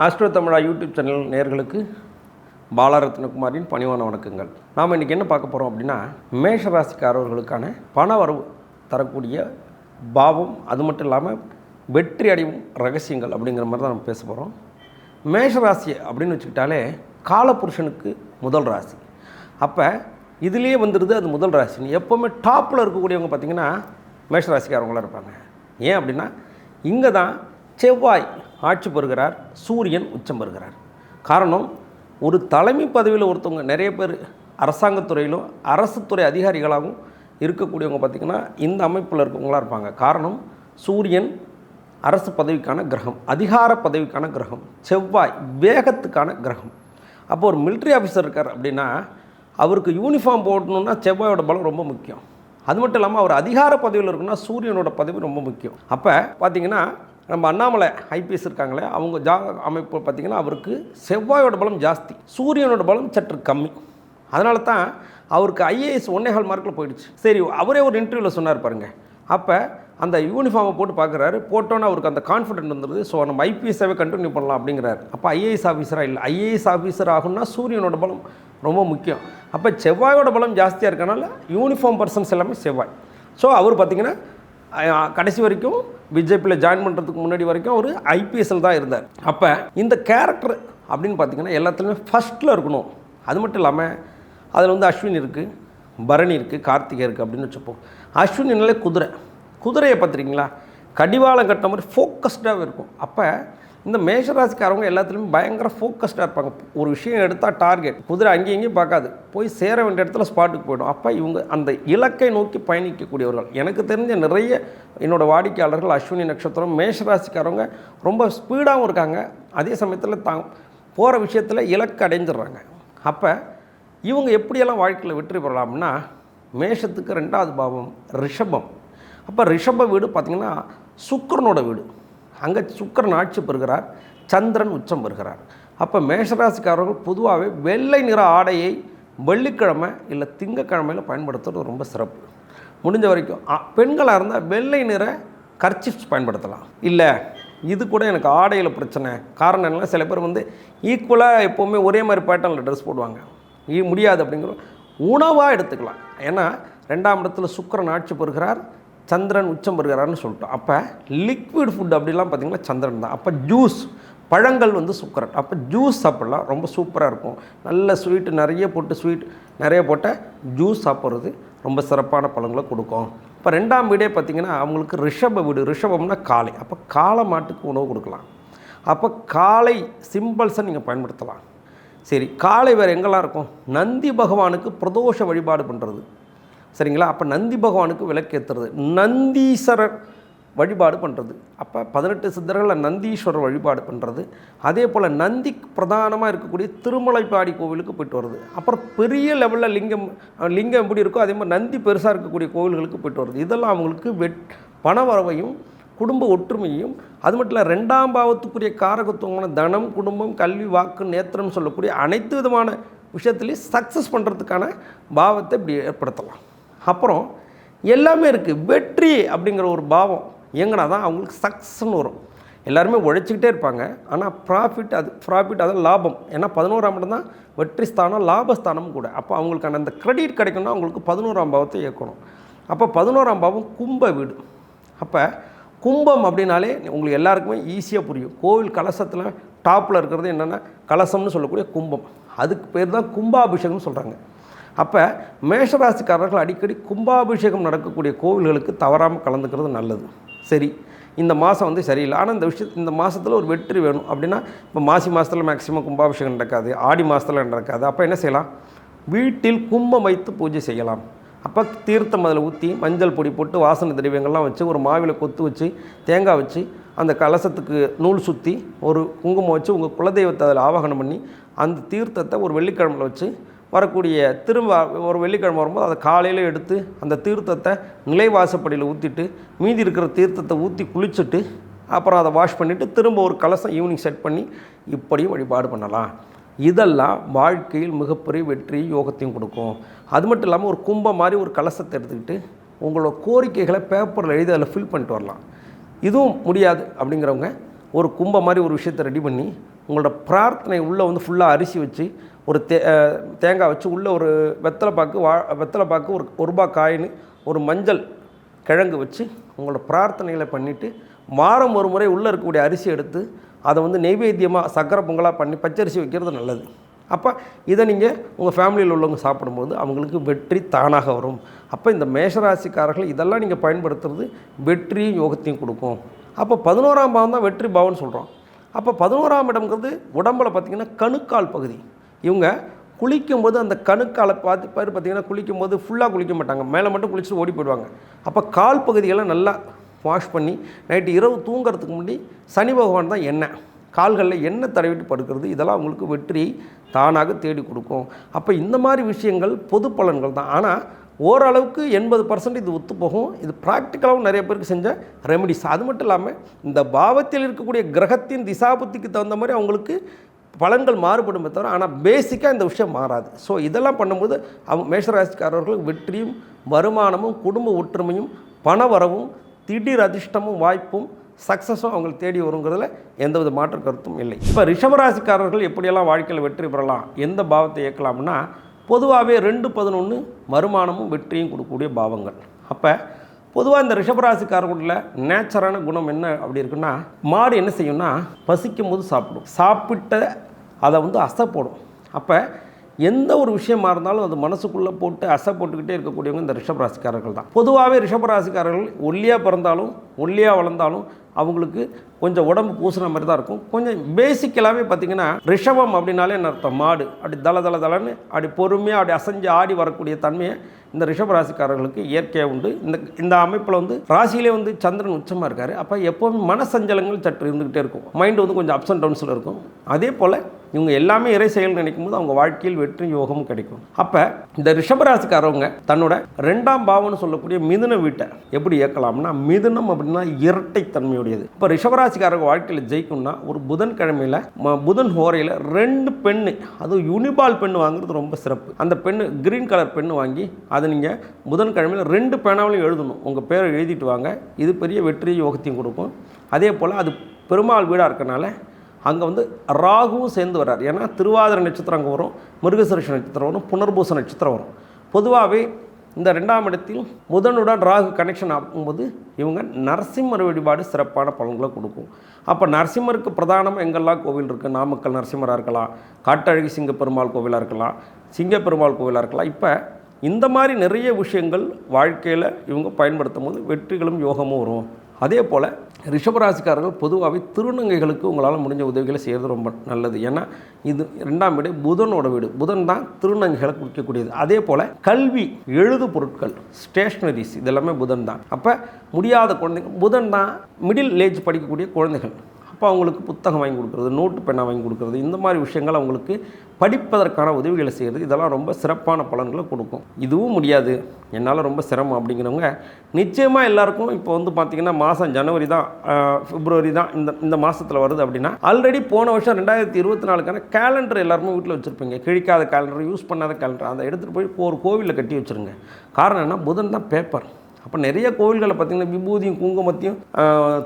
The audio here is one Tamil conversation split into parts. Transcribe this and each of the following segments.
ஆஸ்ட்ரோ தமிழா யூடியூப் சேனல் நேர்களுக்கு பாலரத்னகுமாரின் பணிவான வணக்கங்கள். நாம் இன்றைக்கி என்ன பார்க்க போகிறோம் அப்படின்னா மேஷ ராசிக்காரர்களுக்கான பண வரவு தரக்கூடிய பாவம் அது மட்டும் இல்லாமல் வெற்றி அடையும் ரகசியங்கள் அப்படிங்கிற மாதிரி தான் நம்ம பேச போகிறோம் மேஷ ராசி அப்படின்னு வச்சுக்கிட்டாலே காலபுருஷனுக்கு முதல் ராசி. அப்போ இதுலேயே வந்துடுது அது முதல் ராசின்னு. எப்போவுமே டாப்பில் இருக்கக்கூடியவங்க பார்த்திங்கன்னா மேஷ ராசிக்காரவங்களாக இருப்பாங்க. ஏன் அப்படின்னா இங்கே தான் செவ்வாய் ஆட்சி பெறுகிறார் சூரியன் உச்சம் பெறுகிறார். காரணம் ஒரு தலைமை பதவியில் ஒருத்தவங்க நிறைய பேர் அரசாங்கத்துறையிலும் அரசு துறை அதிகாரிகளாகவும் இருக்கக்கூடியவங்க பார்த்திங்கன்னா இந்த அமைப்பில் இருக்கவங்களாக இருப்பாங்க. காரணம் சூரியன் அரசு பதவிக்கான கிரகம் அதிகார பதவிக்கான கிரகம் செவ்வாய் வேகத்துக்கான கிரகம். அப்போ ஒரு மிலிட்ரி ஆஃபீஸர் இருக்கார் அப்படின்னா அவருக்கு யூனிஃபார்ம் போடணுன்னா செவ்வாயோட பலம் ரொம்ப முக்கியம். அது மட்டும் இல்லாமல் அவர் அதிகார பதவியில் இருக்குன்னா சூரியனோட பதவி ரொம்ப முக்கியம். அப்போ பார்த்தீங்கன்னா நம்ம அண்ணாமலை ஐபிஎஸ் இருக்காங்களே அவங்க ஜா அமைப்பு பார்த்திங்கன்னா அவருக்கு செவ்வாயோட பலம் ஜாஸ்தி சூரியனோட பலம் சற்று கம்மி. அதனால தான் அவருக்கு ஐஏஎஸ் ஒன்னேகால் மார்க்கில் போயிடுச்சு. சரி அவரே ஒரு இன்டர்வியூவில் சொன்னார் பாருங்கள் அப்போ அந்த யூனிஃபார்மை போட்டு பார்க்குறாரு போட்டோன்னே அவருக்கு அந்த கான்ஃபிடென்ட் வந்துடுது ஸோ நம்ம ஐபிஎஸ்ஸாகவே கண்டினியூ பண்ணலாம் அப்படிங்கிறாரு. அப்போ ஐஏஎஸ் ஆஃபீஸராக இல்லை ஐஏஎஸ் ஆஃபீஸர் ஆகும்னா சூரியனோட பலம் ரொம்ப முக்கியம். அப்போ செவ்வாயோட பலம் ஜாஸ்தியாக இருக்கனால யூனிஃபார்ம் பர்சன்ஸ் எல்லாமே செவ்வாய். ஸோ அவர் பார்த்திங்கன்னா கடைசி வரைக்கும் பிஜேபியில் ஜாயின் பண்ணுறதுக்கு முன்னாடி வரைக்கும் அவர் ஐபிஎஸ்எல் தான் இருந்தார். அப்போ இந்த கேரக்டர் அப்படின்னு பார்த்தீங்கன்னா எல்லாத்துலேயுமே ஃபஸ்ட்டில் இருக்கணும். அது மட்டும் இல்லாமல் அதில் வந்து அஸ்வின் இருக்குது பரணி இருக்குது கார்த்திகை இருக்குது அப்படின்னு வச்சுப்போம். அஸ்வினினாலே குதிரை. குதிரையை பார்த்துருக்கீங்களா? கடிவாளம் கட்டின மாதிரி ஃபோக்கஸ்டாகவே இருக்கும். அப்போ இந்த மேஷராசிக்காரவங்க எல்லாத்துலேயுமே பயங்கர ஃபோக்கஸ்டாக இருப்பாங்க. ஒரு விஷயம் எடுத்தால் டார்கெட் குதிரை அங்கேயும் இங்கேயும் பார்க்காது. போய் சேர வேண்டிய இடத்துல ஸ்பாட்டுக்கு போய்டும். அப்போ இவங்க அந்த இலக்கை நோக்கி பயணிக்கக்கூடியவர்கள். எனக்கு தெரிஞ்ச நிறைய என்னோட வாடிக்கையாளர்கள் அஸ்வினி நட்சத்திரம் மேஷராசிக்காரவங்க ரொம்ப ஸ்பீடாகவும் இருக்காங்க. அதே சமயத்தில் தான் போகிற விஷயத்தில் இலக்கு அடைஞ்சிடுறாங்க. அப்போ இவங்க எப்படியெல்லாம் வாழ்க்கையில் வெற்றி பெறலாம்னா மேஷத்துக்கு ரெண்டாவது பாவம் ரிஷபம். அப்போ ரிஷப வீடு பார்த்திங்கன்னா சுக்கரனோட வீடு. அங்கே சுக்கரன் ஆட்சி பெறுகிறார் சந்திரன் உச்சம் பெறுகிறார். அப்போ மேஷராசிக்காரர்கள் பொதுவாகவே வெள்ளை நிற ஆடையை வெள்ளிக்கிழமை இல்லை திங்கக்கிழமையில் பயன்படுத்துறது ரொம்ப சிறப்பு. முடிஞ்ச வரைக்கும் பெண்களாக இருந்தால் வெள்ளை நிற கர்ச்சிப்ஸ் பயன்படுத்தலாம். இல்லை இது கூட எனக்கு ஆடையில் பிரச்சனை. காரணம் என்னென்னா சில பேர் வந்து ஈக்குவலாக எப்போவுமே ஒரே மாதிரி பேட்டர்னில் ட்ரெஸ் போடுவாங்க. முடியாது அப்படிங்கிற உணவாக எடுத்துக்கலாம். ஏன்னா ரெண்டாம் இடத்துல சுக்கரன் ஆட்சி பெறுகிறார் சந்திரன் உச்சம் பெறுகிறார்னு சொல்லிட்டோம். அப்போ லிக்விட் ஃபுட் அப்படிலாம் பார்த்திங்கன்னா சந்திரன் தான். அப்போ ஜூஸ் பழங்கள் வந்து சுக்கரன். அப்போ ஜூஸ் சாப்பிட்லாம். ரொம்ப சூப்பராக இருக்கும். நல்ல ஸ்வீட்டு நிறைய போட்டு ஸ்வீட் நிறைய போட்ட ஜூஸ் சாப்பிட்றது ரொம்ப சிறப்பான பழங்களை கொடுக்கும். இப்போ ரெண்டாம் வீடே பார்த்திங்கன்னா அவங்களுக்கு ரிஷப வீடு. ரிஷபம்னா காளை. அப்போ காளை மாட்டுக்கு உணவு கொடுக்கலாம். அப்போ காளை சிம்பிள்ஸை நீங்கள் பயன்படுத்தலாம். சரி காளை வேறு எங்கெல்லாம் இருக்கும்? நந்தி பகவானுக்கு பிரதோஷ வழிபாடு பண்ணுறது சரிங்களா? அப்போ நந்தி பகவானுக்கு விளக்கேற்றுறது நந்தீஸ்வரர் வழிபாடு பண்ணுறது அப்போ பதினெட்டு சித்தர்களில் நந்தீஸ்வரர் வழிபாடு பண்ணுறது அதே போல் நந்தி பிரதானமாக இருக்கக்கூடிய திருமலைப்பாடி கோவிலுக்கு போயிட்டு வருது அப்புறம் பெரிய லெவலில் லிங்கம் லிங்கம் எப்படி இருக்கோ அதே மாதிரி நந்தி பெருசாக இருக்கக்கூடிய கோவில்களுக்கு போயிட்டு வருது இதெல்லாம் அவங்களுக்கு வெட் பண வரவையும் குடும்ப ஒற்றுமையும் அது மட்டும் இல்லை ரெண்டாம் பாவத்துக்குரிய காரகத்துவமான தனம் குடும்பம் கல்வி வாக்கு நேத்திரம் சொல்லக்கூடிய அனைத்து விதமான விஷயத்துலையும் சக்ஸஸ் பண்ணுறதுக்கான பாவத்தை இப்படி ஏற்படுத்தலாம். அப்புறம் எல்லாமே இருக்குது வெற்றி அப்படிங்கிற ஒரு பாவம் எங்கன்னா தான் அவங்களுக்கு சக்ஸஸ்னு வரும். எல்லாருமே உழைச்சிக்கிட்டே இருப்பாங்க. ஆனால் ப்ராஃபிட் அது ப்ராஃபிட் அது லாபம். ஏன்னா பதினோராம் இடம் தான் வெற்றி ஸ்தானம் லாபஸ்தானம் கூட. அப்போ அவங்களுக்கான அந்த கிரெடிட் கிடைக்கணும்னா அவங்களுக்கு பதினோராம் பாவத்தை இயக்கணும். அப்போ பதினோராம் பாவம் கும்ப வீடு. அப்போ கும்பம் அப்படின்னாலே உங்களுக்கு எல்லாருக்குமே ஈஸியாக புரியும். கோவில் கலசத்தில் டாப்பில் இருக்கிறது என்னென்னா கலசம்னு சொல்லக்கூடிய கும்பம். அதுக்கு பேர் தான் கும்பாபிஷேகம்னு சொல்கிறாங்க அப்போ மேஷராசிக்காரர்கள் அடிக்கடி கும்பாபிஷேகம் நடக்கக்கூடிய கோவில்களுக்கு தவறாமல் கலந்துக்கிறது நல்லது. சரி இந்த மாதம் வந்து சரியில்லை. ஆனால் இந்த விஷயத்து இந்த மாதத்தில் ஒரு வெற்றி வேணும். அப்படின்னா இப்போ மாசி மாதத்தில் மேக்ஸிமம் கும்பாபிஷேகம் நடக்காது. ஆடி மாதத்தில் நடக்காது. அப்போ என்ன செய்யலாம்? வீட்டில் கும்பம் வைத்து பூஜை செய்யலாம். அப்போ தீர்த்தம் அதில் ஊற்றி மஞ்சள் பொடி போட்டு வாசனை திரவியங்கள்லாம் வச்சு ஒரு மாவில கொத்து வச்சு தேங்காய் வச்சு அந்த கலசத்துக்கு நூல் சுற்றி ஒரு குங்குமம் வச்சு உங்கள் குலதெய்வத்தை அதில் ஆவாகனம் பண்ணி அந்த தீர்த்தத்தை ஒரு வெள்ளிக்கிழமையில் வச்சு வரக்கூடிய திரும்ப ஒரு வெள்ளிக்கிழமை வரும்போது அதை காலையில் எடுத்து அந்த தீர்த்தத்தை நிலைவாசப்படியில் ஊற்றிட்டு மீதி இருக்கிற தீர்த்தத்தை ஊற்றி குளிச்சுட்டு அப்புறம் அதை வாஷ் பண்ணிவிட்டு திரும்ப ஒரு கலசம் ஈவினிங் செட் பண்ணி இப்படியும் வழிபாடு பண்ணலாம். இதெல்லாம் வாழ்க்கையில் மிகப்பெரிய வெற்றி யோகத்தையும் கொடுக்கும். அது மட்டும் இல்லாமல் ஒரு கும்பம் மாதிரி ஒரு கலசத்தை எடுத்துக்கிட்டு உங்களோட கோரிக்கைகளை பேப்பரில் எழுதி அதில் ஃபில் பண்ணிட்டு வரலாம். இதுவும் முடியாது அப்படிங்கிறவங்க ஒரு கும்ப மாதிரி ஒரு விஷயத்தை ரெடி பண்ணி உங்களோட பிரார்த்தனை உள்ளே வந்து ஃபுல்லாக அரிசி வச்சு ஒரு தே தேங்காய் வச்சு உள்ளே ஒரு வெத்தலை பாக்கு வா வெத்தலை பாக்கு ஒரு ஒரு ரூபாய் காயின் ஒரு மஞ்சள் கிழங்கு வச்சு உங்களோட பிரார்த்தனைகளை பண்ணிவிட்டு வாரம் ஒரு முறை உள்ளே இருக்கக்கூடிய அரிசி எடுத்து அதை வந்து நெய்வேத்தியமாக சக்கரை பொங்கலாக பண்ணி பச்சரிசி வைக்கிறது நல்லது. அப்போ இதை நீங்கள் உங்கள் ஃபேமிலியில் உள்ளவங்க சாப்பிடும்போது அவங்களுக்கு வெற்றி தானாக வரும். அப்போ இந்த மேஷராசிக்காரர்கள் இதெல்லாம் நீங்கள் பயன்படுத்துறது வெற்றியும் யோகத்தையும் கொடுக்கும். அப்போ பதினோராம் பாவம் தான் வெற்றி பாவம்னு சொல்கிறோம் அப்போ பதினோராம் இடம்ங்கிறது உடம்புல பார்த்திங்கன்னா கணுக்கால் பகுதி. இவங்க குளிக்கும்போது அந்த கணுக்காலை பார்த்து பாரு பார்த்தீங்கன்னா குளிக்கும்போது ஃபுல்லாக குளிக்க மாட்டாங்க. மேலே மட்டும் குளிச்சுட்டு ஓடி போயிடுவாங்க. அப்போ கால் பகுதியெல்லாம் நல்லா வாஷ் பண்ணி நைட்டு இரவு தூங்குறதுக்கு முன்னாடி சனி பகவான் தான் எண்ணெய். கால்களில் எண்ணெய் தடவிட்டு படுக்கிறது இதெல்லாம் உங்களுக்கு வெற்றியை தானாக தேடி கொடுக்கும். அப்போ இந்த மாதிரி விஷயங்கள் பொது பலன்கள் தான். ஆனால் ஓரளவுக்கு எண்பது பர்சன்ட் இது ஒத்து போகும். இது ப்ராக்டிக்கலாகவும் நிறைய பேருக்கு செஞ்ச ரெமெடிஸ் அது மட்டும் இல்லாமல் இந்த பாவத்தில் இருக்கக்கூடிய கிரகத்தின் திசாபுத்திக்கு தகுந்த மாதிரி அவங்களுக்கு பலன்கள் மாறுபடுமே தவிர ஆனால் பேசிக்காக இந்த விஷயம் மாறாது. ஸோ இதெல்லாம் பண்ணும்போது அவங்க மேஷராசிக்காரர்களுக்கு வெற்றியும் வருமானமும் குடும்ப ஒற்றுமையும் பண வரவும் திடீர் அதிர்ஷ்டமும் வாய்ப்பும் சக்ஸஸும் அவங்களை தேடி வருங்கிறதுல எந்தவித மாற்று கருத்தும் இல்லை. இப்போ ரிஷபராசிக்காரர்கள் எப்படியெல்லாம் வாழ்க்கையில் வெற்றி பெறலாம் எந்த பாவத்தை இயக்கலாம்னா பொதுவாகவே ரெண்டு பதினொன்று வருமானமும் வெற்றியும் கொடுக்கக்கூடிய பாவங்கள். அப்போ பொதுவாக இந்த ரிஷபராசிக்காரர்களில் நேச்சரான குணம் என்ன அப்படி இருக்குன்னா மாடு என்ன செய்யும்னா பசிக்கும் போது சாப்பிடும். சாப்பிட்ட அதை வந்து அசை போடும் அப்போ எந்த ஒரு விஷயமா இருந்தாலும் அது மனசுக்குள்ளே போட்டு அசை போட்டுக்கிட்டே இருக்கக்கூடியவங்க இந்த ரிஷபராசிக்காரர்கள் தான். பொதுவாகவே ரிஷபராசிக்காரர்கள் ஒல்லியாக பிறந்தாலும் ஒல்லியாக வளர்ந்தாலும் அவங்களுக்கு கொஞ்சம் உடம்பு பூசுன மாதிரி தான் இருக்கும். கொஞ்சம் பேசிக்கலாகவே பார்த்தீங்கன்னா ரிஷபம் அப்படின்னாலே என்ன அர்த்தம்? மாடு. அப்படி தள தள தளன்னு அப்படி பொறுமையாக அப்படி அசைஞ்சு ஆடி வரக்கூடிய தன்மையை இந்த ரிஷபராசிக்காரர்களுக்கு இயற்கையாக உண்டு. இந்த இந்த அமைப்பில் வந்து ராசியிலே வந்து சந்திரன் உச்சமாக இருக்கார். அப்போ எப்போவுமே மனசஞ்சலங்கள் சற்று இருந்துக்கிட்டே இருக்கும். மைண்டு வந்து கொஞ்சம் அப்ஸ் அண்ட் டவுன்ஸில் இருக்கும். அதே போல் இவங்க எல்லாமே இறை செயல் நினைக்கும் போது அவங்க வாழ்க்கையில் வெற்றி யோகமும் கிடைக்கும். அப்போ இந்த ரிஷபராசிக்காரவங்க தன்னோட ரெண்டாம் பாவம்னு சொல்லக்கூடிய மிதுன வீட்டை எப்படி இயக்கலாம்னா மிதுனம் அப்படின்னா இரட்டைத்தன்மையுடையது. இப்போ ரிஷபராசிக்காரங்க வாழ்க்கையில் ஜெயிக்கணும்னா ஒரு புதன்கிழமையில் புதன் ஹோரையில் ரெண்டு பெண்ணு அதுவும் யூனிபால் பெண்ணு வாங்குறது ரொம்ப சிறப்பு. அந்த பெண்ணு கிரீன் கலர் பெண்ணு வாங்கி அதை நீங்கள் புதன்கிழமையில் ரெண்டு பேனாவிலையும் எழுதணும். உங்கள் பேரை எழுதிட்டு வாங்க. இது பெரிய வெற்றி யோகத்தையும் கொடுக்கும். அதே போல் அது பெருமாள் வீடாக இருக்கனால அங்கே வந்து ராகுவும் சேர்ந்து வர்றார். ஏன்னா திருவாதிரை நட்சத்திரம் அங்கே வரும் மிருகசரிஷ நட்சத்திரம் வரும் புனர்பூச நட்சத்திரம் வரும். பொதுவாகவே இந்த ரெண்டாம் இடத்தில் முதனுடன் ராகு கனெக்ஷன் ஆகும்போது இவங்க நரசிம்மர் வழிபாடு சிறப்பான பலன்களை கொடுக்கும். அப்போ நரசிம்மருக்கு பிரதானமாக எங்கெல்லாம் கோவில் இருக்குது நாமக்கல் நரசிம்மராக இருக்கலாம் காட்டழகி சிங்க பெருமாள் கோவிலாக இருக்கலாம் சிங்க பெருமாள் கோவிலாக இருக்கலாம். இப்போ இந்த மாதிரி நிறைய விஷயங்கள் வாழ்க்கையில் இவங்க பயன்படுத்தும் போது வெற்றிகளும் யோகமும் வரும். அதே போல் ரிஷபராசிக்காரர்கள் பொதுவாகவே திருநங்கைகளுக்கு உங்களால் முடிஞ்ச உதவிகளை செய்கிறது ரொம்ப நல்லது. ஏன்னா இது ரெண்டாம் வீடு புதனோட வீடு. புதன் தான் திருநங்கைகளை குறிக்கக்கூடியது. அதே போல் கல்வி எழுது பொருட்கள் ஸ்டேஷ்னரிஸ் இதெல்லாமே புதன் தான். அப்போ முடியாத குழந்தைங்க புதன் தான் மிடில் ஏஜ் படிக்கக்கூடிய குழந்தைகள். அப்போ அவங்களுக்கு புத்தகம் வாங்கி கொடுக்குறது நோட்டு பெண்ணை வாங்கி கொடுக்குறது இந்த மாதிரி விஷயங்கள் அவங்களுக்கு படிப்பதற்கான உதவிகளை செய்கிறது இதெல்லாம் ரொம்ப சிறப்பான பலன்களை கொடுக்கும். இதுவும் முடியாது. என்னால் ரொம்ப சிரமம் அப்படிங்கிறவங்க நிச்சயமாக எல்லாருக்கும் இப்போ வந்து பார்த்திங்கன்னா மாதம் ஜனவரி தான் பிப்ரவரி தான் இந்த இந்த மாதத்தில் வருது அப்படின்னா ஆல்ரெடி போன வருஷம் ரெண்டாயிரத்தி இருபத்தி நாலுக்கான கேலண்டர் எல்லாருமே வீட்டில் வச்சுருப்பீங்க. கிழிக்காத கேலண்டர் யூஸ் பண்ணாத கேலண்டர் அதை எடுத்துகிட்டு போய் ஒரு கோவிலில் கட்டி வச்சுருங்க. காரணம் என்ன? புதன் தான் பேப்பர் அப்போ நிறைய கோவில்களை பார்த்திங்கன்னா விபூதியும் குங்குமத்தையும்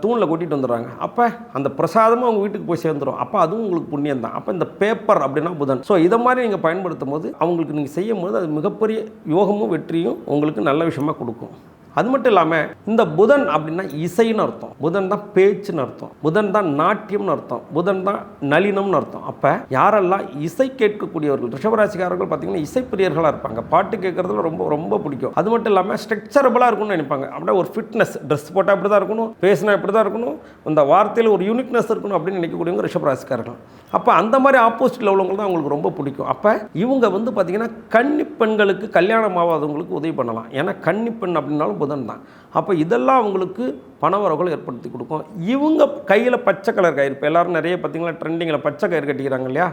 தூணில் கொட்டிட்டு வந்துடுறாங்க. அப்போ அந்த பிரசாதமும் அவங்க வீட்டுக்கு போய் சேர்ந்துடும் அப்போ அதுவும் உங்களுக்கு புண்ணியம் தான் அப்போ இந்த பேப்பர் அப்படின்னா புதன். ஸோ இதை மாதிரி நீங்கள் பயன்படுத்தும் போது அவங்களுக்கு நீங்கள் செய்யும் போது அது மிகப்பெரிய யோகமும் வெற்றியும் உங்களுக்கு நல்ல விஷயமாக கொடுக்கும். அது மட்டும் இல்லாமல் இந்த புதன் அப்படின்னா இசைன்னு அர்த்தம். புதன் தான் பேச்சுன்னு அர்த்தம். புதன் தான் நாட்டியம்னு அர்த்தம். புதன் தான் நளினம்னு அர்த்தம். அப்போ யாரெல்லாம் இசை கேட்கக்கூடியவர்கள் ரிஷபராசிக்காரர்கள் பார்த்தீங்கன்னா இசைப்பிரியர்களாக இருப்பாங்க. பாட்டு கேட்குறதுல ரொம்ப ரொம்ப பிடிக்கும். அது மட்டும் இல்லாமல் ஸ்ட்ரக்சரபிளாக இருக்கும்னு நினைப்பாங்க. அப்படியே ஒரு ஃபிட்னஸ் ட்ரெஸ் போட்டால் இப்படி தான் இருக்கணும் பேசினா இப்படி தான் இருக்கணும். இந்த வார்த்தையில் ஒரு யூனிக்னஸ் இருக்கணும் அப்படின்னு நினைக்கக்கூடியவங்க ரிஷபராசிக்காரர்கள். அப்போ அந்த மாதிரி ஆப்போசிட்டில் உள்ளவங்க தான் அவங்களுக்கு ரொம்ப பிடிக்கும். அப்போ இவங்க வந்து பார்த்திங்கன்னா கன்னி பெண்களுக்கு கல்யாணம் ஆகாதவங்களுக்கு உதவி பண்ணலாம். ஏன்னா கன்னி பெண் அப்படின்னாலும் புதன் தான். அப்போ இதெல்லாம் அவங்களுக்கு பணவரவுகள் ஏற்படுத்தி கொடுக்கும். இவங்க கையில் பச்சை கலர் கயிறு. இப்போ எல்லோரும் நிறைய பார்த்திங்கன்னா ட்ரெண்டிங்கில் பச்சை கயிறு கட்டிக்கிறாங்க இல்லையா?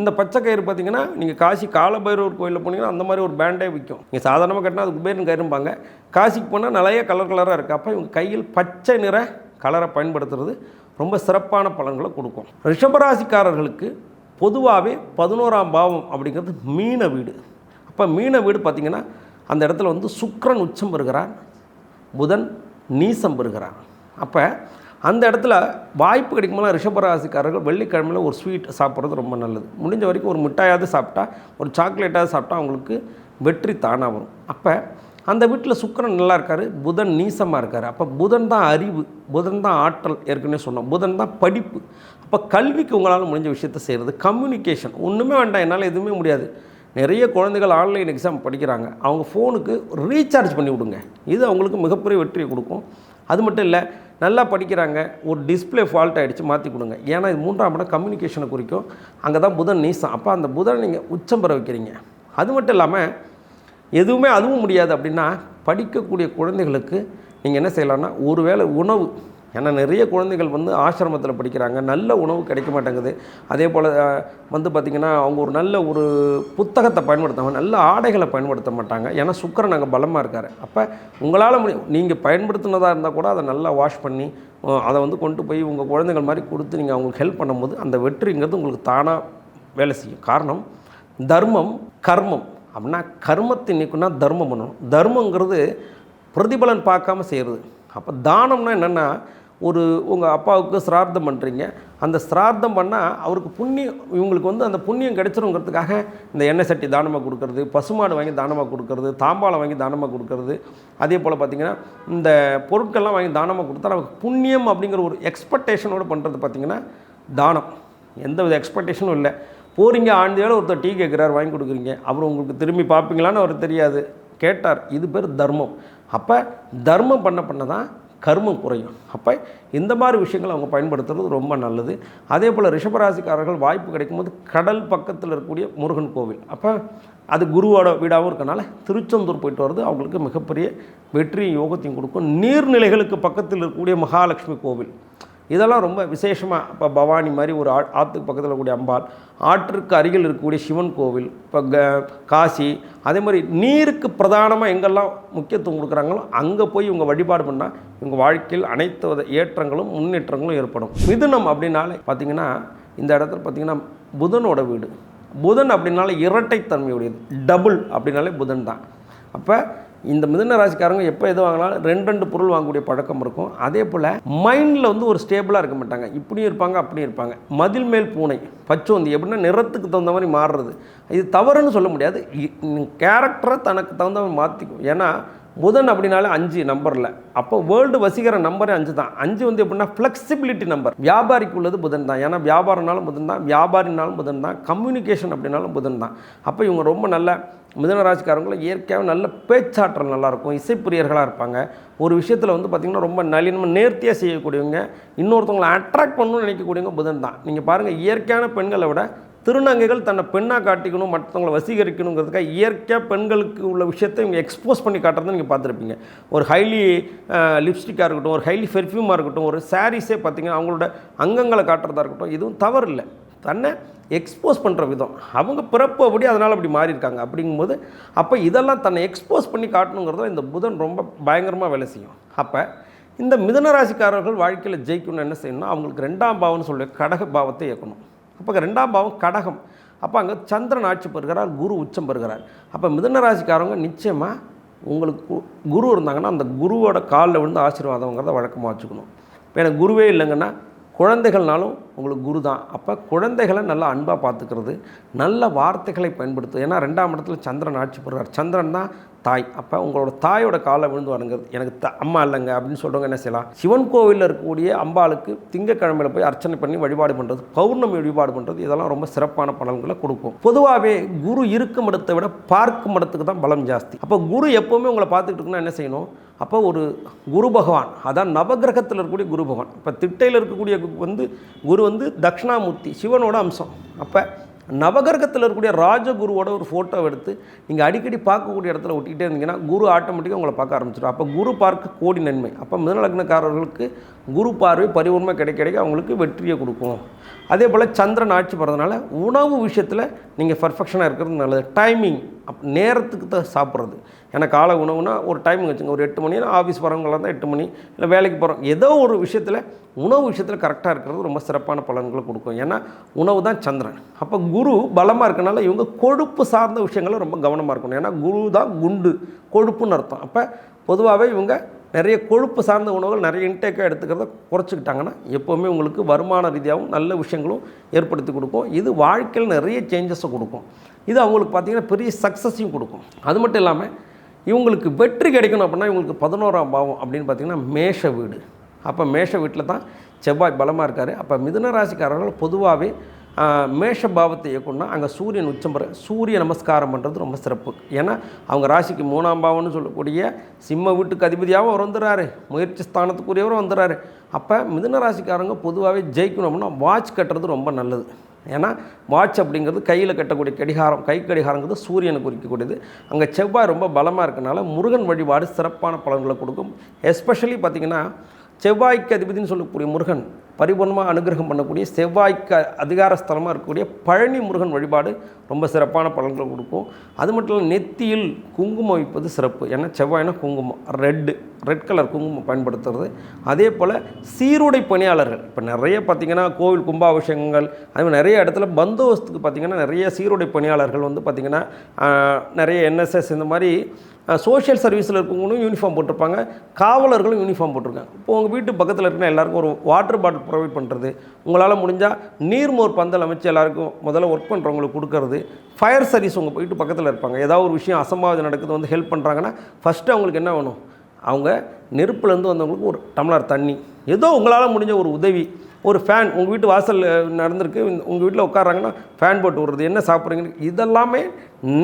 இந்த பச்சை கயிறு பார்த்திங்கன்னா நீங்கள் காசி காலபைரவர் கோயிலில் போனீங்கன்னா அந்த மாதிரி ஒரு பேண்டே விற்கும் நீங்கள் சாதாரணமாக கட்டினா அது குபேரன் கயிறும்பாங்க? காசிக்கு போனால் நிறைய கலர் கலராக இருக்குது அப்போ இவங்க கையில் பச்சை நிற கலரை பயன்படுத்துறது ரொம்ப சிறப்பான பலன்களை கொடுக்கும். ரிஷபராசிக்காரர்களுக்கு பொதுவாகவே பதினோராம் பாவம் அப்படிங்கிறது மீன வீடு. அப்போ மீன வீடு பார்த்திங்கன்னா அந்த இடத்துல வந்து சுக்ரன் உச்சம் பெறுகிறார் புதன் நீசம் பெறுகிறார். அப்போ அந்த இடத்துல வாய்ப்பு கிடைக்கும்போது ரிஷபராசிக்காரர்கள் வெள்ளிக்கிழமையில் ஒரு ஸ்வீட் சாப்பிட்றது ரொம்ப நல்லது. முடிஞ்ச வரைக்கும் ஒரு மிட்டாயாவது சாப்பிட்டா ஒரு சாக்லேட்டாவது சாப்பிட்டா அவங்களுக்கு வெற்றி தானாக வரும். அப்போ அந்த வீட்டில் சுக்கிரன் நல்லா இருக்கார் புதன் நீசமாக இருக்கார். அப்போ புதன் தான் அறிவு புதன் தான் ஆற்றல் ஏற்கனவே சொன்னோம். புதன் தான் படிப்பு. அப்போ கல்விக்கு உங்களால் முடிஞ்ச விஷயத்தை செய்கிறது கம்யூனிகேஷன் ஒன்றுமே வேண்டாம் என்னால் எதுவுமே முடியாது. நிறைய குழந்தைகள் ஆன்லைன் எக்ஸாம் படிக்கிறாங்க. அவங்க ஃபோனுக்கு ரீசார்ஜ் பண்ணி விடுங்க. இது அவங்களுக்கு மிகப்பெரிய வெற்றியை கொடுக்கும். அது மட்டும் இல்லை நல்லா படிக்கிறாங்க ஒரு டிஸ்ப்ளே ஃபால்ட் ஆகிடுச்சு மாற்றி கொடுங்க. ஏன்னா இது மூன்றாம் இடம் கம்யூனிகேஷனை குறிக்கும். அங்கே தான் புதன் நீசம். அப்போ அந்த புதனை நீங்கள் உச்சம் பெற வைக்கிறீங்க. அது மட்டும் இல்லாமல் எதுவுமே அதுவும் முடியாது அப்படின்னா படிக்கக்கூடிய குழந்தைகளுக்கு நீங்கள் என்ன செய்யலாம்னா ஒருவேளை உணவு ஏன்னா நிறைய குழந்தைகள் வந்து ஆசிரமத்தில் படிக்கிறாங்க நல்ல உணவு கிடைக்க மாட்டேங்குது. அதே போல் வந்து பார்த்திங்கன்னா அவங்க ஒரு நல்ல ஒரு புத்தகத்தை பயன்படுத்தாம நல்ல ஆடைகளை பயன்படுத்த மாட்டாங்க. ஏன்னா சுக்கரன் அங்கே பலமாக இருக்கார். அப்போ உங்களால் முடியும் நீங்கள் பயன்படுத்தினதாக இருந்தால் கூட அதை நல்லா வாஷ் பண்ணி அதை வந்து கொண்டு போய் உங்கள் குழந்தைகள் மாதிரி கொடுத்து நீங்கள் அவங்களுக்கு ஹெல்ப் பண்ணும்போது அந்த வெற்றிங்கிறது உங்களுக்கு தானாக வேலை செய்யும். காரணம் தர்மம் கர்மம். அப்படின்னா கர்மத்தை நீக்குன்னா தர்மம் பண்ணணும். தர்மங்கிறது பிரதிபலன் பார்க்காம செய்கிறது அப்போ தானம்னா என்னென்னா ஒரு உங்கள் அப்பாவுக்கு சிரார்த்தம் பண்ணுறீங்க அந்த சிரார்த்தம் பண்ணால் அவருக்கு புண்ணியம் இவங்களுக்கு வந்து அந்த புண்ணியம் கிடைச்சிருங்கிறதுக்காக இந்த எண்ணெய் சட்டி தானமாக கொடுக்கறது பசுமாடு வாங்கி தானமாக கொடுக்கறது தாம்பாளம் வாங்கி தானமாக கொடுக்கறது. அதே போல் பார்த்திங்கன்னா இந்த பொருட்கள்லாம் வாங்கி தானமாக கொடுத்தா நமக்கு புண்ணியம் அப்படிங்கிற ஒரு எக்ஸ்பெக்டேஷனோடு பண்ணுறது பார்த்திங்கன்னா தானம். எந்த வித எக்ஸ்பெக்டேஷனும் இல்லை. போகிறீங்க ஆண்டியால் ஒருத்தர் டீ கேட்குறாரு வாங்கி கொடுக்குறீங்க. அப்புறம் உங்களுக்கு திரும்பி பார்ப்பீங்களான்னு அவர் தெரியாது. கேட்டார் இது பேர் தர்மம். அப்போ தர்மம் பண்ண பண்ண தான் கர்மம் குறையும். அப்போ இந்த மாதிரி விஷயங்களை அவங்க பயன்படுத்துறது ரொம்ப நல்லது. அதே போல் ரிஷபராசிக்காரர்கள் வாய்ப்பு கிடைக்கும்போது கடல் பக்கத்தில் இருக்கக்கூடிய முருகன் கோவில். அப்போ அது குருவோட வீடாகவும் இருக்கனால திருச்செந்தூர் போயிட்டு வர்றது அவங்களுக்கு மிகப்பெரிய வெற்றியும் யோகத்தையும் கொடுக்கும். நீர்நிலைகளுக்கு பக்கத்தில் இருக்கக்கூடிய மகாலட்சுமி கோவில். இதெல்லாம் ரொம்ப விசேஷமாக இப்போ பவானி மாதிரி ஒரு ஆ ஆற்றுக்கு பக்கத்தில் இருக்கக்கூடிய அம்பாள் ஆற்றுக்கு அருகில் இருக்கக்கூடிய சிவன் கோவில் இப்போ க காசி அதே மாதிரி நீருக்கு பிரதானமாக எங்கெல்லாம் முக்கியத்துவம் கொடுக்குறாங்களோ அங்கே போய் இவங்க வழிபாடு பண்ணால் இவங்க வாழ்க்கையில் அனைத்து வித ஏற்றங்களும் முன்னேற்றங்களும் ஏற்படும். மிதுனம் அப்படின்னாலே பார்த்திங்கன்னா இந்த இடத்துல பார்த்திங்கன்னா புதனோட வீடு. புதன் அப்படின்னாலே இரட்டைத்தன்மையுடையது. டபுள் அப்படின்னாலே புதன் தான். அப்போ இந்த மிதுன ராசிக்காரங்க எப்போ எது வாங்கினாலும் ரெண்டு ரெண்டு பொருள் வாங்கக்கூடிய பழக்கம் இருக்கும். அதே போல் மைண்டில் வந்து ஒரு ஸ்டேபிளாக இருக்க மாட்டாங்க. இப்படியும் இருப்பாங்க அப்படியும் இருப்பாங்க. மதில் மேல் பூனை பச்சோந்தி எப்படின்னா நிறத்துக்கு தகுந்த மாதிரி மாறுறது. இது தவறுன்னு சொல்ல முடியாது. கேரக்டரை தனக்கு தகுந்த மாதிரி மாற்றிக்கும் ஏன்னா புதன் அப்படின்னாலே அஞ்சு நம்பரில். அப்போ வேர்ல்டு வசிக்கிற நம்பரே அஞ்சு தான். அஞ்சு வந்து எப்படின்னா ஃப்ளெக்சிபிலிட்டி நம்பர் வியாபாரிக்கு உள்ளது புதன் தான். ஏன்னா வியாபாரம்னாலும் புதன் தான். வியாபாரினாலும் புதன் தான். கம்யூனிகேஷன் அப்படின்னாலும் புதன் தான். அப்போ இவங்க ரொம்ப நல்ல மிதனராசிக்காரங்களும் இயற்கையாக நல்ல பேச்சாற்றல் நல்லாயிருக்கும். இசைப்பிரியர்களாக இருப்பாங்க. ஒரு விஷயத்தில் வந்து பார்த்திங்கன்னா ரொம்ப நளினமாக நேர்த்தியாக செய்யக்கூடியவங்க இன்னொருத்தவங்களை அட்ராக்ட் பண்ணணும்னு நினைக்கக்கூடியவங்க புதன் தான். நீங்கள் பாருங்கள் இயற்கையான பெண்களை விட திருநங்கைகள் தன்னை பெண்ணாக காட்டிக்கணும் மற்றவங்களை வசீகரிக்கணுங்கிறதுக்காக இயற்கையாக பெண்களுக்கு உள்ள விஷயத்தை இவங்க எக்ஸ்போஸ் பண்ணி காட்டுறதை நீங்கள் பார்த்துருப்பீங்க. ஒரு ஹைலி லிப்ஸ்டிக்காக இருக்கட்டும் ஒரு ஹைலி பெர்ஃப்யூமாக இருக்கட்டும் ஒரு சாரீஸே பார்த்தீங்கன்னா அவங்களோட அங்கங்களை காட்டுறதா இருக்கட்டும் இதுவும் தவறு இல்லை. தன்னை எக்ஸ்போஸ் பண்ணுற விதம். அவங்க பிறப்பு அப்படி அதனால் அப்படி மாறியிருக்காங்க. அப்படிங்கும்போது அப்போ இதெல்லாம் தன்னை எக்ஸ்போஸ் பண்ணி காட்டணுங்கிறத இந்த புதன் ரொம்ப பயங்கரமாக வேலை செய்யும். அப்போ இந்த மிதன ராசிக்காரர்கள் வாழ்க்கையில் ஜெயிக்கணும்னு என்ன செய்யணும்னா அவங்களுக்கு ரெண்டாம் பாவம்னு சொல்லி கடக பாவத்தை இயக்கணும். அப்போ ரெண்டாம் பாவம் கடகம். அப்போ அங்கே சந்திரன் ஆட்சி பெறுகிறார் குரு உச்சம் பெறுகிறார். அப்போ மிதன ராசிக்காரவங்க நிச்சயமாக உங்களுக்கு கு- குரு இருந்தாங்கன்னா அந்த குருவோட காலில் விழுந்து ஆசீர்வாதங்கிறத வழக்கமாக வச்சுக்கணும். இப்போ எனக்கு குருவே இல்லைங்கன்னா குழந்தைகள்னாலும் உங்களுக்கு குரு தான். அப்போ குழந்தைகளை நல்லா அன்பாக பார்த்துக்கிறது நல்ல வார்த்தைகளை பயன்படுத்து. ஏன்னா ரெண்டாம் இடத்துல சந்திரன் ஆட்சி பெறுறார் சந்திரன் தான் தாய். அப்போ உங்களோட தாயோட காலை விழுந்து வணங்குறது எனக்கு த அம்மா இல்லைங்க அப்படின்னு சொல்கிறவங்க என்ன செய்யலாம்? சிவன் கோவிலில் இருக்கக்கூடிய அம்பாளுக்கு திங்கக்கிழமையில் போய் அர்ச்சனை பண்ணி வழிபாடு பண்ணுறது பௌர்ணமி வழிபாடு பண்ணுறது இதெல்லாம் ரொம்ப சிறப்பான பலன்களை கொடுக்கும். பொதுவாகவே குரு இருக்கும் இடத்தை விட பார்க்கும் இடத்துக்கு தான் பலம் ஜாஸ்தி. அப்போ குரு எப்போவுமே உங்களை பார்த்துக்கிட்டு இருக்குன்னா என்ன செய்யணும்? அப்போ ஒரு குரு பகவான் அதான் நவகிரகத்தில் இருக்கக்கூடிய குரு பகவான். இப்போ திட்டையில் இருக்கக்கூடிய வந்து குரு வந்து தட்சிணாமூர்த்தி சிவனோட அம்சம். அப்போ நவகிரகத்தில் இருக்கக்கூடிய ராஜகுருவோட ஒரு ஃபோட்டோ எடுத்து நீங்கள் அடிக்கடி பார்க்கக்கூடிய இடத்துல ஒட்டிக்கிட்டே இருந்தீங்கன்னா குரு ஆட்டோமேட்டிக்காக உங்களை பார்க்க ஆரம்பிச்சிடும். அப்போ குரு பார்க்க கோடி நன்மை. அப்போ மிதலக்னக்காரர்களுக்கு குரு பார்வை பரிபூர்ணமாக கிடைக்க கிடைக்க அவங்களுக்கு வெற்றியை கொடுக்கும். அதே போல் சந்திரன் ஆட்சி போகிறதுனால உணவு விஷயத்தில் நீங்கள் பர்ஃபெக்ஷனாக இருக்கிறது நல்லது. டைமிங் அப் நேரத்துக்கு தான் சாப்பிட்றது. ஏன்னா காலை உணவுனா ஒரு டைமிங் வச்சுங்க. ஒரு எட்டு மணி ஆஃபீஸ் போகிறவங்களாம் தான் எட்டு மணி இல்லை வேலைக்கு போகிறோம் ஏதோ ஒரு விஷயத்தில் உணவு விஷயத்தில் கரெக்டாக இருக்கிறது ரொம்ப சிறப்பான பலன்களை கொடுக்கும். ஏன்னா உணவு தான் சந்திரன். அப்போ குரு பலமாக இருக்கனால இவங்க கொழுப்பு சார்ந்த விஷயங்களை ரொம்ப கவனமாக இருக்கணும். ஏன்னா குரு தான் குண்டு. கொழுப்புன்னு அர்த்தம். அப்போ பொதுவாகவே இவங்க நிறைய கொழுப்பு சார்ந்த உணவுகள் நிறைய இன்டேக்காக எடுத்துக்கிறத குறைச்சிக்கிட்டாங்கன்னா எப்போவுமே உங்களுக்கு வருமான ரீதியாகவும் நல்ல விஷயங்களும் ஏற்படுத்தி கொடுக்கும். இது வாழ்க்கையில் நிறைய சேஞ்சஸை கொடுக்கும். இது அவங்களுக்கு பார்த்திங்கன்னா பெரிய சக்ஸஸையும் கொடுக்கும். அது மட்டும் இல்லாமல் இவங்களுக்கு வெற்றி கிடைக்கணும் அப்படின்னா இவங்களுக்கு பதினோராம் பாவம் அப்படின்னு பார்த்திங்கன்னா மேஷ வீடு. அப்போ மேஷ வீட்டில் தான் செவ்வாய் பலமாக இருக்கார். அப்போ மிதுன ராசிக்காரர்கள் பொதுவாகவே மேஷ பாவத்தை இயக்கணும்னா அங்கே சூரியன் உச்சம் பெற சூரிய நமஸ்காரம் பண்ணுறது ரொம்ப சிறப்பு. ஏன்னா அவங்க ராசிக்கு மூணாம் பாவம்னு சொல்லக்கூடிய சிம்ம வீட்டுக்கு அதிபதியாகவும் அவர் வந்துடுறாரு. முயற்சி ஸ்தானத்துக்குரியவரும் வந்துடுறாரு. அப்போ மிதுன ராசிக்காரங்க பொதுவாகவே ஜெயிக்கணும்னா வாட்ச் கட்டுறது ரொம்ப நல்லது. ஏன்னா வாட்ச் அப்படிங்கிறது கையில் கட்டக்கூடிய கடிகாரம் கை கடிகாரங்கிறது சூரியனை குறிக்கக்கூடியது. அங்கே செவ்வாய் ரொம்ப பலமாக இருக்கனால முருகன் வழிபாடு சிறப்பான பலன்களை கொடுக்கும். எஸ்பெஷலி பார்த்திங்கன்னா செவ்வாய்க்கு அதிபதினு சொல்லக்கூடிய முருகன் பரிபூர்ணமாக அனுகிரகம் பண்ணக்கூடிய செவ்வாய்க்கு அதிகாரஸ்தலமாக இருக்கக்கூடிய பழனி முருகன் வழிபாடு ரொம்ப சிறப்பான பலன்களை கொடுக்கும். அது மட்டும் இல்லை நெத்தியில் குங்குமம் வைப்பது சிறப்பு. ஏன்னா செவ்வாய்னா குங்குமம். ரெட்டு ரெட் கலர் குங்குமம் பயன்படுத்துறது. அதே போல் சீருடை பணியாளர்கள். இப்போ நிறைய பார்த்திங்கன்னா கோவில் கும்பாபிஷேகங்கள் அதுமாதிரி நிறைய இடத்துல பந்தோபஸ்துக்கு பார்த்திங்கன்னா நிறைய சீருடை பணியாளர்கள் வந்து பார்த்திங்கன்னா நிறைய என்எஸ்எஸ் இந்த மாதிரி சோஷியல் சர்வீஸில் இருக்கவங்களும் யூனிஃபார்ம் போட்டிருப்பாங்க. காவலர்களும் யூனிஃபார்ம் போட்டிருக்காங்க. இப்போ உங்கள் வீட்டு பக்கத்தில் இருக்கிற எல்லாருக்கும் ஒரு வாட்டர் பாட்டில் ப்ரொவைட் பண்ணுறது உங்களால் முடிஞ்சால் நீர்மோர் பந்தல் அமைச்சு எல்லாருக்கும் முதல்ல ஒர்க் பண்ணுறவங்களுக்கு கொடுக்கறது. ஃபயர் சர்வீஸ் உங்கள் போயிட்டு பக்கத்தில் இருப்பாங்க. ஏதாவது ஒரு விஷயம் அசம்பாவிதம் நடக்குது வந்து ஹெல்ப் பண்ணுறாங்கன்னா ஃபஸ்ட்டு அவங்களுக்கு என்ன வேணும்? அவங்க நெருப்புலேருந்து வந்தவங்களுக்கு ஒரு டம்ளர் தண்ணி. ஏதோ உங்களால் முடிஞ்ச ஒரு உதவி. ஒரு ஃபேன் உங்கள் வீட்டு வாசலில் நடந்திருக்கு உங்கள் வீட்டில் உட்காராங்கன்னா ஃபேன் போட்டு விடுறது என்ன சாப்பிட்றீங்கன்னு இதெல்லாமே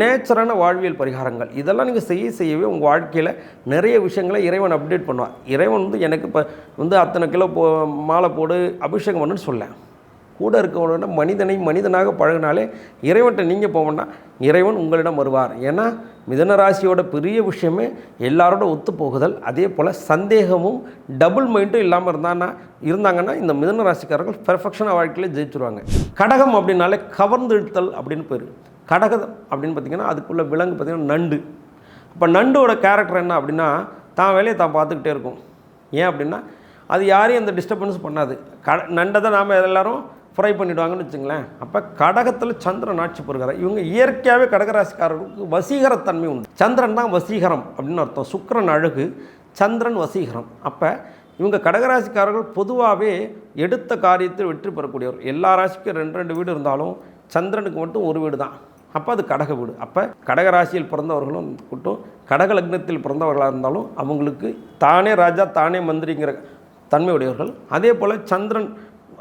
நேச்சரான வாழ்வியல் பரிகாரங்கள். இதெல்லாம் நீங்கள் செய்ய செய்யவே உங்கள் வாழ்க்கையில் நிறைய விஷயங்களை இறைவன் அப்டேட் பண்ணுவார் இறைவன் வந்து எனக்கு இப்போ வந்து அத்தனை கிலோ போ மாலை போடு அபிஷேகம் பண்ணுன்னு சொல்லேன். கூட இருக்கவனோட மனிதனை மனிதனாக பழகினாலே இறைவன்கிட்ட நீங்கள் போக வேண்டாம் இறைவன் உங்களிடம் வருவார். ஏன்னா மிதன ராசியோட பெரிய விஷயமே எல்லாரோட ஒத்து போகுதல். அதே போல் சந்தேகமும் டபுள் மைண்டும் இல்லாமல் இருந்தான்னா இருந்தாங்கன்னா இந்த மிதன ராசிக்காரர்கள் பெர்ஃபெக்ஷனாக வாழ்க்கையில் ஜெயிச்சிருவாங்க. கடகம் அப்படின்னாலே கவர்ந்து இழுத்தல் அப்படின்னு பேர். கடகம் அப்படின்னு பார்த்தீங்கன்னா அதுக்குள்ளே விலங்கு பார்த்திங்கன்னா நண்டு. இப்போ நண்டோட கேரக்டர் என்ன அப்படின்னா தான் வேலையை தான் பார்த்துக்கிட்டே இருக்கும். ஏன் அப்படின்னா அது யாரையும் அந்த டிஸ்டர்பன்ஸ் பண்ணாது. க நண்டை தான் நாம் எல்லோரும் ஃப்ரை பண்ணிவிடுவாங்கன்னு வச்சுங்களேன். அப்போ கடகத்தில் சந்திரன் ஆட்சி பெறுகிறார் இவங்க இயற்கையாகவே கடகராசிக்காரர்களுக்கு வசீகரத்தன்மை உண்டு. சந்திரன் தான் வசீகரம் அப்படின்னு அர்த்தம். சுக்கிரன் அழகு சந்திரன் வசீகரம். அப்போ இவங்க கடகராசிக்காரர்கள் பொதுவாகவே எடுத்த காரியத்தில் வெற்றி பெறக்கூடியவர். எல்லா ராசிக்கும் ரெண்டு ரெண்டு வீடு இருந்தாலும் சந்திரனுக்கு மட்டும் ஒரு வீடு தான். அப்போ அது கடக வீடு. அப்போ கடகராசியில் பிறந்தவர்களும் இருக்கட்டும் கடக லக்னத்தில் பிறந்தவர்களாக இருந்தாலும் அவங்களுக்கு தானே ராஜா தானே மந்திரிங்கிற தன்மையுடையவர்கள் அதே போல் சந்திரன்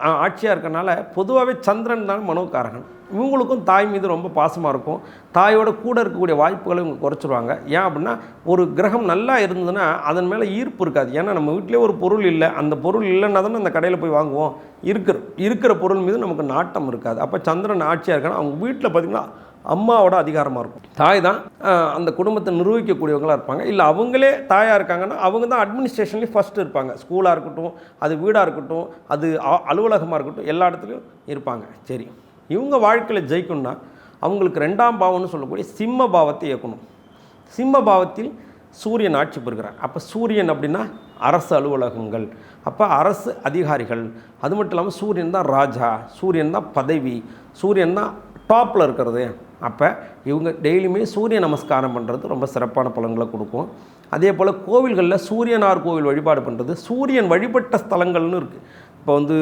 ஆட்சியாக இருக்கனால பொதுவாகவே சந்திரன் தான் மனோகாரகன். இவங்களுக்கும் தாய் மீது ரொம்ப பாசமாக இருக்கும். தாயோட கூட இருக்கக்கூடிய வாய்ப்புகளை இவங்க குறைச்சிருவாங்க. ஏன் அப்படின்னா ஒரு கிரகம் நல்லா இருந்ததுன்னா அதன் மேலே ஈர்ப்பு இருக்காது. ஏன்னா நம்ம வீட்டிலே ஒரு பொருள் இல்லை. அந்த பொருள் இல்லைன்னா தானே அந்த கடையில் போய் வாங்குவோம். இருக்கிற இருக்கிற பொருள் மீது நமக்கு நாட்டம் இருக்காது. அப்போ சந்திரன் ஆட்சியாக இருக்கணும் அவங்க வீட்டில் பார்த்திங்கன்னா அம்மாவோட அதிகாரமாக இருக்கும். தாய் தான் அந்த குடும்பத்தை நிர்வகிக்கக்கூடியவங்களாக இருப்பாங்க. இல்லை அவங்களே தாயாக இருக்காங்கன்னா அவங்க தான் அட்மினிஸ்ட்ரேஷன்லேயும் ஃபஸ்ட்டு இருப்பாங்க. ஸ்கூலாக இருக்கட்டும் அது வீடாக இருக்கட்டும் அது அலுவலகமாக இருக்கட்டும் எல்லா இடத்துலையும் இருப்பாங்க. சரி. இவங்க வாழ்க்கையில் ஜெயிக்கணும்னா அவங்களுக்கு ரெண்டாம் பாவம்னு சொல்லக்கூடிய சிம்ம பாவத்தை இயக்கணும். சிம்ம பாவத்தில் சூரியன் ஆட்சி பெறுகிறார் அப்போ சூரியன் அப்படின்னா அரசு அலுவலகங்கள். அப்போ அரசு அதிகாரிகள். அது மட்டும் இல்லாமல் சூரியன் தான் ராஜா சூரியன் தான் பதவி சூரியன் தான் டாப்பில் இருக்கிறது. அப்போ இவங்க டெய்லியுமே சூரிய நமஸ்காரம் பண்ணுறது ரொம்ப சிறப்பான பலன்களை கொடுக்கும். அதே போல் கோவில்களில் சூரியனார் கோவில் வழிபாடு பண்ணுறது சூரியன் வழிபட்ட ஸ்தலங்கள்னு இருக்குது இப்போ வந்து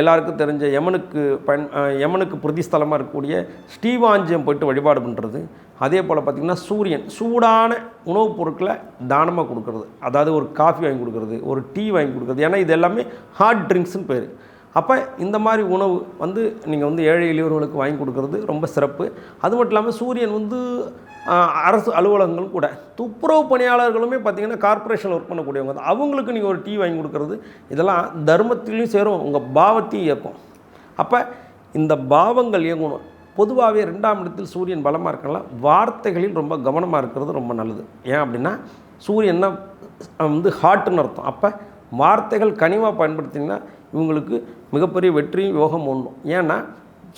எல்லாருக்கும் தெரிஞ்ச யமனுக்கு பயன் யமனுக்கு பிரதிஸ்தலமாக இருக்கக்கூடிய ஸ்ரீவாஞ்சியம் போயிட்டு வழிபாடு பண்ணுறது அதே போல் பார்த்திங்கன்னா சூரியன் சூடான உணவுப் பொருட்களை தானமாக கொடுக்கறது. அதாவது ஒரு காஃபி வாங்கி கொடுக்கறது ஒரு டீ வாங்கி கொடுக்கறது. ஏன்னா இது எல்லாமே ஹாட் ட்ரிங்க்ஸ்னு பேர். அப்போ இந்த மாதிரி உணவு வந்து நீங்கள் வந்து ஏழை எளியவர்களுக்கு வாங்கி கொடுக்கறது ரொம்ப சிறப்பு. அது மட்டும் இல்லாமல் சூரியன் வந்து அரசு அலுவலகங்களும் கூட துப்புரவு பணியாளர்களுமே பார்த்திங்கன்னா கார்ப்பரேஷன் ஒர்க் பண்ணக்கூடியவங்க அவங்களுக்கு நீங்கள் ஒரு டீ வாங்கி கொடுக்கறது இதெல்லாம் தர்மத்திலையும் சேரும். உங்கள் பாவத்தையும் இயக்கும். அப்போ இந்த பாவங்கள் இயங்கணும். பொதுவாகவே ரெண்டாம் இடத்தில் சூரியன் பலமாக இருக்கலாம் வார்த்தைகளில் ரொம்ப கவனமாக இருக்கிறது ரொம்ப நல்லது. ஏன் அப்படின்னா சூரியன் வந்து ஹார்ட்டுன்னு அர்த்தம். அப்போ வார்த்தைகள் கனிவாக பயன்படுத்திங்கன்னா இவங்களுக்கு மிகப்பெரிய வெற்றியும் யோகம் ஒன்றும் ஏன்னா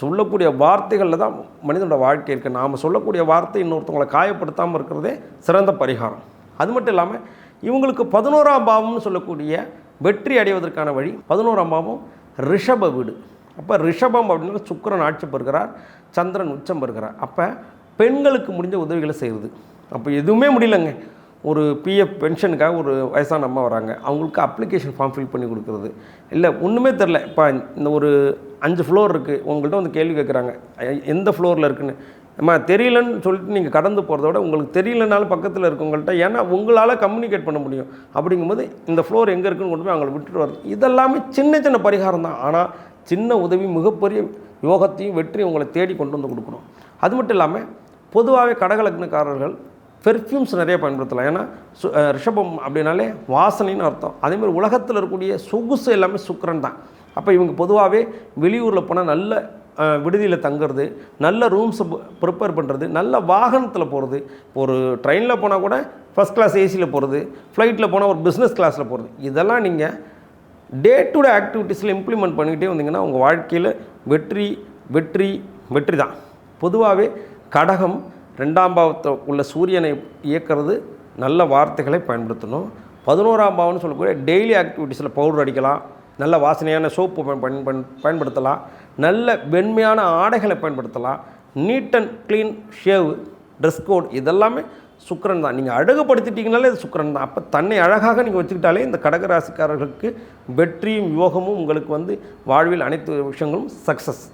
சொல்லக்கூடிய வார்த்தைகளில் தான் மனிதனோட வாழ்க்கை இருக்குது நாம் சொல்லக்கூடிய வார்த்தை இன்னொருத்தவங்களை காயப்படுத்தாமல் இருக்கிறதே சிறந்த பரிகாரம். அது மட்டும் இல்லாமல் இவங்களுக்கு பதினோராம் பாவம்னு சொல்லக்கூடிய வெற்றி அடைவதற்கான வழி பதினோராம் பாவம் ரிஷப வீடு. அப்போ ரிஷபம் அப்படின்னா சுக்கிரன் ஆட்சி பெறுகிறார் சந்திரன் உச்சம் பெறுகிறார். அப்போ பெண்களுக்கு முடிஞ்ச உதவிகளை செய்கிறது அப்போ எதுவுமே முடியலங்க. ஒரு பிஎஃப் பென்ஷனுக்காக ஒரு வயசான அம்மா வராங்க. அவங்களுக்கு அப்ளிகேஷன் ஃபார்ம் ஃபில் பண்ணி கொடுக்குறது. இல்லை ஒன்றுமே தெரில இப்போ இந்த ஒரு அஞ்சு ஃப்ளோர் இருக்குது உங்கள்கிட்ட வந்து கேள்வி கேட்குறாங்க எந்த ஃப்ளோரில் இருக்குன்னு? அம்மா தெரியலன்னு சொல்லிட்டு நீங்கள் கடந்து போகிறத விட உங்களுக்கு தெரியலனாலும் பக்கத்தில் இருக்கவங்கள்ட்ட ஏன்னா உங்களால் கம்யூனிகேட் பண்ண முடியும். அப்படிங்கும்போது இந்த ஃப்ளோர் எங்கே இருக்குன்னு கொண்டு போய் அவங்களை விட்டுட்டு வருது இதெல்லாமே சின்ன சின்ன பரிகாரம் தான். ஆனால் சின்ன உதவி மிகப்பெரிய யோகத்தையும் வெற்றியும் உங்களை தேடி கொண்டு வந்து கொடுக்கணும். அது மட்டும் இல்லாமல் பொதுவாகவே கடகலக்னக்காரர்கள் பெர்ஃப்யூம்ஸ் நிறைய பயன்படுத்தலாம். ஏன்னா ரிஷபம் அப்படின்னாலே வாசனைன்னு அர்த்தம். அதேமாதிரி உலகத்தில் இருக்கக்கூடிய சொகுசு எல்லாமே சுக்கரன் தான். அப்போ இவங்க பொதுவாகவே வெளியூரில் போனால் நல்ல விடுதியில் தங்குறது நல்ல ரூம்ஸை ப்ரிப்பேர் பண்ணுறது நல்ல வாகனத்தில் போகிறது ஒரு ட்ரெயினில் போனால் கூட ஃபஸ்ட் கிளாஸ் ஏசியில் போகிறது ஃப்ளைட்டில் போனால் ஒரு பிஸ்னஸ் கிளாஸில் போகிறது இதெல்லாம் நீங்கள் டே டு டே ஆக்டிவிட்டீஸில் இம்ப்ளிமெண்ட் பண்ணிக்கிட்டே வந்தீங்கன்னா உங்கள் வாழ்க்கையில் வெற்றி வெற்றி வெற்றி தான். பொதுவாகவே கடகம் ரெண்டாம் பாவத்தை உள்ள சூரியனை இயக்கிறது நல்ல வார்த்தைகளை பயன்படுத்தணும். பதினோராம் பாவம்னு சொல்லக்கூடிய டெய்லி ஆக்டிவிட்டீஸில் பவுடர் அடிக்கலாம். நல்ல வாசனையான சோப்பு பயன் பயன் பயன்படுத்தலாம். நல்ல வெண்மையான ஆடைகளை பயன்படுத்தலாம். Neat and clean shave dress code இதெல்லாமே சுக்கரன் தான். நீங்கள் அழகுபடுத்திட்டீங்கனாலே இது சுக்கரன் தான். அப்போ தன்னை அழகாக நீங்கள் வச்சுக்கிட்டாலே இந்த கடகராசிக்காரர்களுக்கு வெற்றியும் யோகமும் உங்களுக்கு வந்து வாழ்வில் அனைத்து விஷயங்களும் சக்ஸஸ்